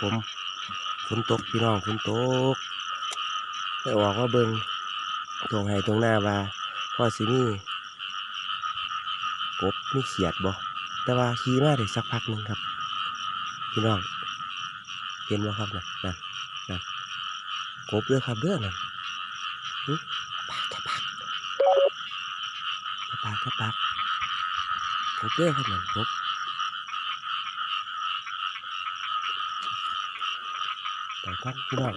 ผมฝนตกพี่น้องฝนตกไปออกว่าเบิงตรงไห้ตรงหน้าว่าพ่อสิมีกบไมีเขียดบ่แต่ว่าขี่มาได้สักพักหนึ่งครับ พี่น้อง เห็นบ่ครับนะนั่นนั่นกบเด้อครับเด้อนั่นปากจะปากจะปากจะปากกบเด้อครับนั่นกบ ไปก่อนพี่น้อง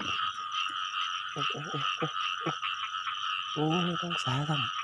โอ้โอ้โอ้โอ้โอ้ต้องสาทำ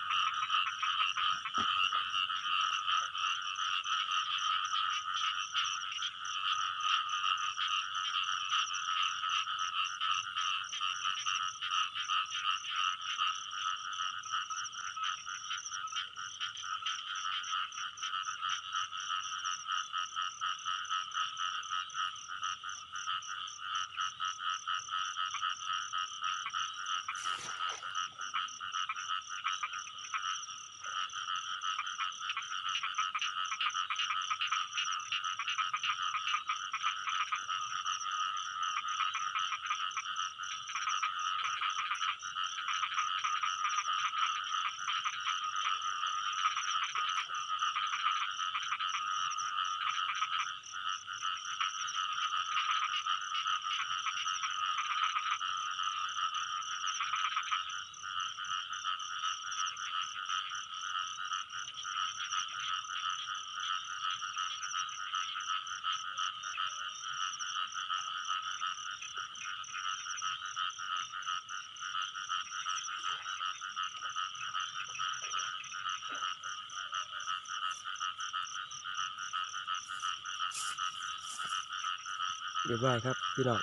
เรียบร้อยครับพี่น้อง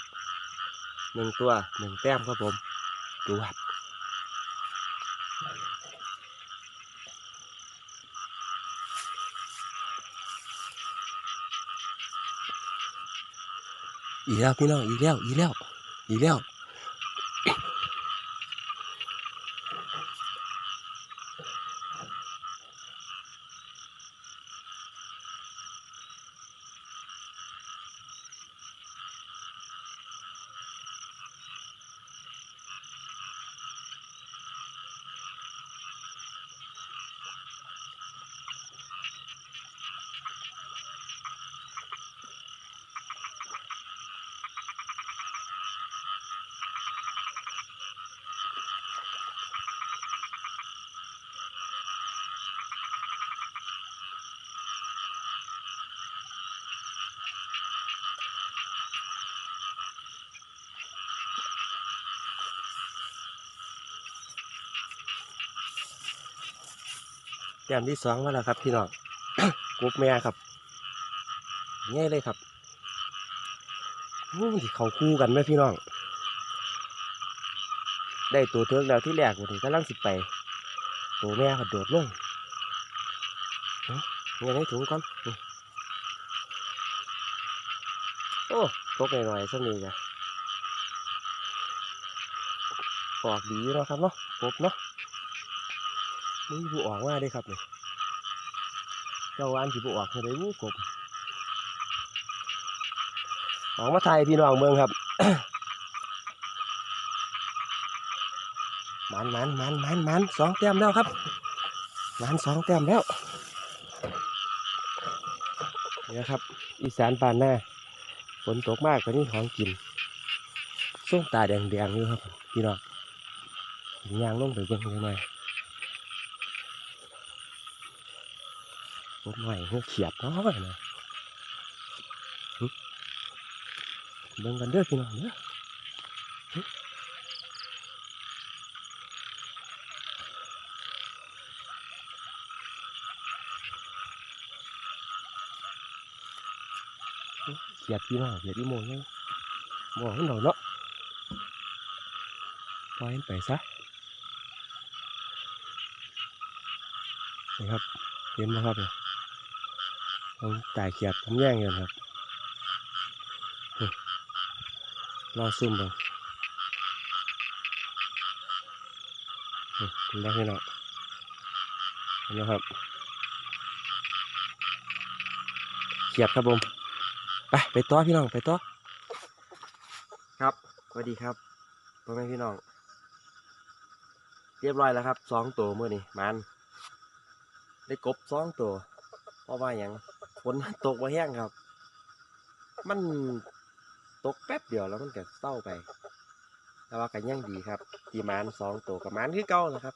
หนึ่งตัวหนึ่งแต้มครับผมดูครับอีกแล้วพี่น้องอีกแล้วอีกแล้วอีกแล้ว แต้มที่สองมาแล้วครับพี่น้องกบแม่ครับง่ายเลยครับอู้ยเขาคู่กันไหมพี่น้อง ได้ตัวเทิงแล้วที่แรกวันนี้กำลังสิบไป ตัวแม่ก็โดดลงเอ้าเงี้ยให้ถุงก่อนโอ้ตกหน่อยๆสักนิดจ้ะออกดีเนาะครับเนาะกบเนาะ มึงบุออกมาได้ครับนี่เจ้าอันสิบุออกเลยมูกบออกมาไทยพี่น้องเมืองครับมันมันมันมันมันสองแต้มแล้วครับมันสองแต้มแล้วนี่นะครับ อีสานปานหน้าฝนตกมากกว่านี้ของกินส้มตาแดงๆอยู่ครับ พี่น้องยางลงไปเบิ่งยังไง รถหม่เพื่อเขียบน้อยนะเบิ่งกันเด้อพี่น้องเด้อเขียดพี่น้องเขียดอีโมงยังบอกให้หน่อยเนาะปล่อยมันไปซะนี่ครับเห็นไหมครับเนี่ย ผมจ่ายเขียดผมแย่งเงินครับรอซุ่มเบังนี่เห็นไหมพี่น้องเห็นไหมครับเขียดครับผม ไป ไปต่อพี่น้อง ไปต่อ ครับสวัสดีครับพ่อแม่พี่น้อง เรียบร้อยแล้วครับสองตัวเมื่อนี้มัน ได้กบสองตัวเพราะว่าอย่าง ฝนตกมาแห้งครับ มันตกแป๊บเดียวแล้วมันก็เศร้าไป แต่ว่ากันยังดีครับทีมานสองตัวกับมันคือเก่าแหละครับ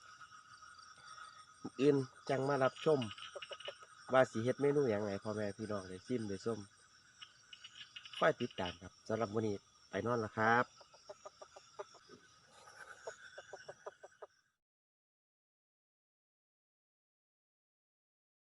อื่นจังมารับชม ว่าสีเฮ็ดเมนูอย่างไรพ่อแม่พี่น้องได้ซิมได้ส้มค่อยติดตามครับสำหรับวันนี้ไปนอนแล้วครับ